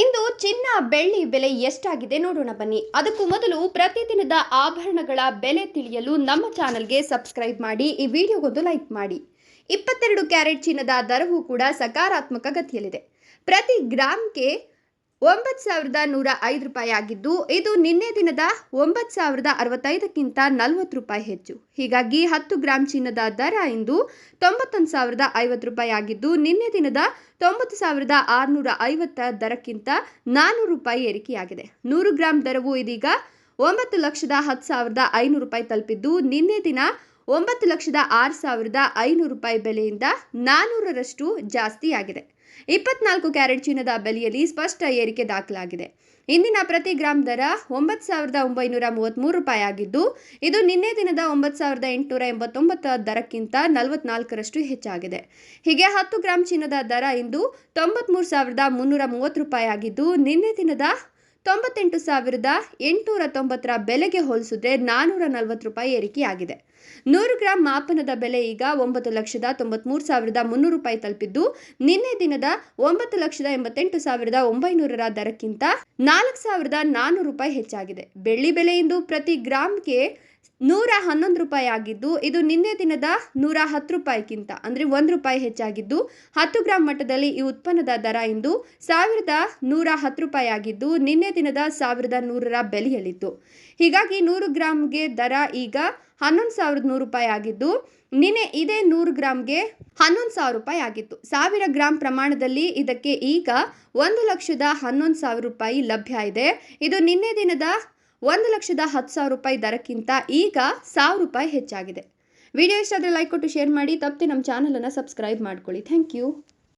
ಇಂದು ಚಿನ್ನ ಬೆಳ್ಳಿ ಬೆಲೆ ಎಷ್ಟಾಗಿದೆ ನೋಡೋಣ ಬನ್ನಿ. ಅದಕ್ಕೂ ಮೊದಲು ಪ್ರತಿದಿನದ ಆಭರಣಗಳ ಬೆಲೆ ತಿಳಿಯಲು ನಮ್ಮ ಚಾನಲ್ಗೆ ಸಬ್ಸ್ಕ್ರೈಬ್ ಮಾಡಿ, ಈ ವಿಡಿಯೋಗೊಂದು ಲೈಕ್ ಮಾಡಿ. ಇಪ್ಪತ್ತೆರಡು ಕ್ಯಾರೆಟ್ ಚಿನ್ನದ ದರವೂ ಕೂಡ ಸಕಾರಾತ್ಮಕ ಗತಿಯಲ್ಲಿದೆ. ಪ್ರತಿ ಗ್ರಾಮ್ಗೆ ಒಂಬತ್ತು ಸಾವಿರದ ನೂರ ಐದು ರೂಪಾಯಿ ಆಗಿದ್ದು, ಇದು ನಿನ್ನೆ ದಿನದ ಒಂಬತ್ತು ಸಾವಿರದ ಅರವತ್ತೈದಕ್ಕಿಂತ ನಲವತ್ತು ರೂಪಾಯಿ ಹೆಚ್ಚು. ಹೀಗಾಗಿ ಹತ್ತು ಗ್ರಾಂ ಚಿನ್ನದ ದರ ಇಂದು ತೊಂಬತ್ತೊಂದು ಸಾವಿರದ ಐವತ್ತು ರೂಪಾಯಿ ಆಗಿದ್ದು, ನಿನ್ನೆ ದಿನದ ತೊಂಬತ್ತು ಸಾವಿರದ ಆರುನೂರ ಐವತ್ತ ದರಕ್ಕಿಂತ ನಾನ್ನೂರು ರೂಪಾಯಿ ಏರಿಕೆಯಾಗಿದೆ. ನೂರು ಗ್ರಾಂ ದರವು ಇದೀಗ ಒಂಬತ್ತು ಲಕ್ಷದ ಹತ್ತು ಸಾವಿರದ ಐನೂರು ರೂಪಾಯಿ ತಲುಪಿದ್ದು, ನಿನ್ನೆ ದಿನ ಒಂಬತ್ತು ಲಕ್ಷದ ಆರು ಸಾವಿರದ ಐನೂರು ರೂಪಾಯಿ ಬೆಲೆಯಿಂದ ನಾನ್ನೂರರಷ್ಟು ಜಾಸ್ತಿಯಾಗಿದೆ. ಇಪ್ಪತ್ನಾಲ್ಕು ಕ್ಯಾರೆಟ್ ಚಿನ್ನದ ಬೆಲೆಯಲ್ಲಿ ಸ್ಪಷ್ಟ ಏರಿಕೆ ದಾಖಲಾಗಿದೆ. ಇಂದಿನ ಪ್ರತಿ ಗ್ರಾಂ ದರ ಒಂಬತ್ತು ಸಾವಿರದ ಒಂಬೈನೂರ ಮೂವತ್ತ್ಮೂರು ರೂಪಾಯಿ ಆಗಿದ್ದು, ಇದು ನಿನ್ನೆ ದಿನದ ಒಂಬತ್ತು ಸಾವಿರದ ಎಂಟುನೂರ ಎಂಬತ್ತೊಂಬತ್ತು ದರಕ್ಕಿಂತ ನಲವತ್ನಾಲ್ಕರಷ್ಟು ಹೆಚ್ಚಾಗಿದೆ. ಹೀಗೆ ಹತ್ತು ಗ್ರಾಂ ಚಿನ್ನದ ದರ ಇಂದು ತೊಂಬತ್ಮೂರು ಸಾವಿರದ ಮುನ್ನೂರ ಮೂವತ್ತು ರೂಪಾಯಿ ಆಗಿದ್ದು, ನಿನ್ನೆ ದಿನದ ತೊಂಬತ್ತೆಂಟು ಸಾವಿರದ ಎಂಟುನೂರ ತೊಂಬತ್ತರ ಬೆಲೆಗೆ ಹೋಲಿಸಿದ್ರೆ ನಾನ್ನೂರ ನಲವತ್ತು ರೂಪಾಯಿ ಏರಿಕೆಯಾಗಿದೆ. ನೂರು ಗ್ರಾಂ ಮಾಪನದ ಬೆಲೆ ಈಗ ಒಂಬತ್ತು ಲಕ್ಷದ ತೊಂಬತ್ಮೂರು ಸಾವಿರದ ಮುನ್ನೂರು ರೂಪಾಯಿ ತಲುಪಿದ್ದು, ನಿನ್ನೆ ದಿನದ ಒಂಬತ್ತು ಲಕ್ಷದ ಎಂಬತ್ತೆಂಟು ಸಾವಿರದ ಒಂಬೈನೂರರ ದರಕ್ಕಿಂತ ನಾಲ್ಕು ಸಾವಿರದ ನಾನ್ನೂರು ರೂಪಾಯಿ ಹೆಚ್ಚಾಗಿದೆ. ಬೆಳ್ಳಿ ಬೆಲೆ ಇಂದು ಪ್ರತಿ ಗ್ರಾಮ್ಗೆ ನೂರ ಹನ್ನೊಂದು ರೂಪಾಯಿ ಆಗಿದ್ದು, ಇದು ನಿನ್ನೆ ದಿನದ ನೂರ ಹತ್ತು ರೂಪಾಯಿಗಿಂತ, ಅಂದರೆ ಒಂದು ರೂಪಾಯಿ ಹೆಚ್ಚಾಗಿದ್ದು, ಹತ್ತು ಗ್ರಾಮ್ ಮಟ್ಟದಲ್ಲಿ ಈ ಉತ್ಪನ್ನದ ದರ ಇಂದು ಸಾವಿರದ ನೂರ ಹತ್ತು ರೂಪಾಯಿ ಆಗಿದ್ದು, ನಿನ್ನೆ ದಿನದ ಸಾವಿರದ ನೂರರ ಬೆಲೆಯಲ್ಲಿತ್ತು. ಹೀಗಾಗಿ ನೂರು ಗ್ರಾಮ್ಗೆ ದರ ಈಗ ಹನ್ನೊಂದು ಸಾವಿರದ ನೂರು ರೂಪಾಯಿ ಆಗಿದ್ದು, ನಿನ್ನೆ ಇದೇ ನೂರು ಗ್ರಾಮ್ಗೆ ಹನ್ನೊಂದು ಸಾವಿರ ರೂಪಾಯಿ ಆಗಿತ್ತು. ಸಾವಿರ ಗ್ರಾಮ್ ಪ್ರಮಾಣದಲ್ಲಿ ಇದಕ್ಕೆ ಈಗ ಒಂದು ಲಕ್ಷದ ಹನ್ನೊಂದು ಸಾವಿರ ರೂಪಾಯಿ ಲಭ್ಯ ಇದೆ. ಇದು ನಿನ್ನೆ ದಿನದ ಒಂದು ಲಕ್ಷದ ಹತ್ತು ಸಾವಿರ ರೂಪಾಯಿ ದರಕ್ಕಿಂತ ಈಗ ಸಾವಿರ ರೂಪಾಯಿ ಹೆಚ್ಚಾಗಿದೆ. ವಿಡಿಯೋ ಇಷ್ಟ ಆದರೆ ಲೈಕ್ ಕೊಟ್ಟು ಶೇರ್ ಮಾಡಿ. ತಪ್ಪದೆ ನಮ್ಮ ಚಾನಲನ್ನು ಸಬ್ಸ್ಕ್ರೈಬ್ ಮಾಡ್ಕೊಳ್ಳಿ. Thank you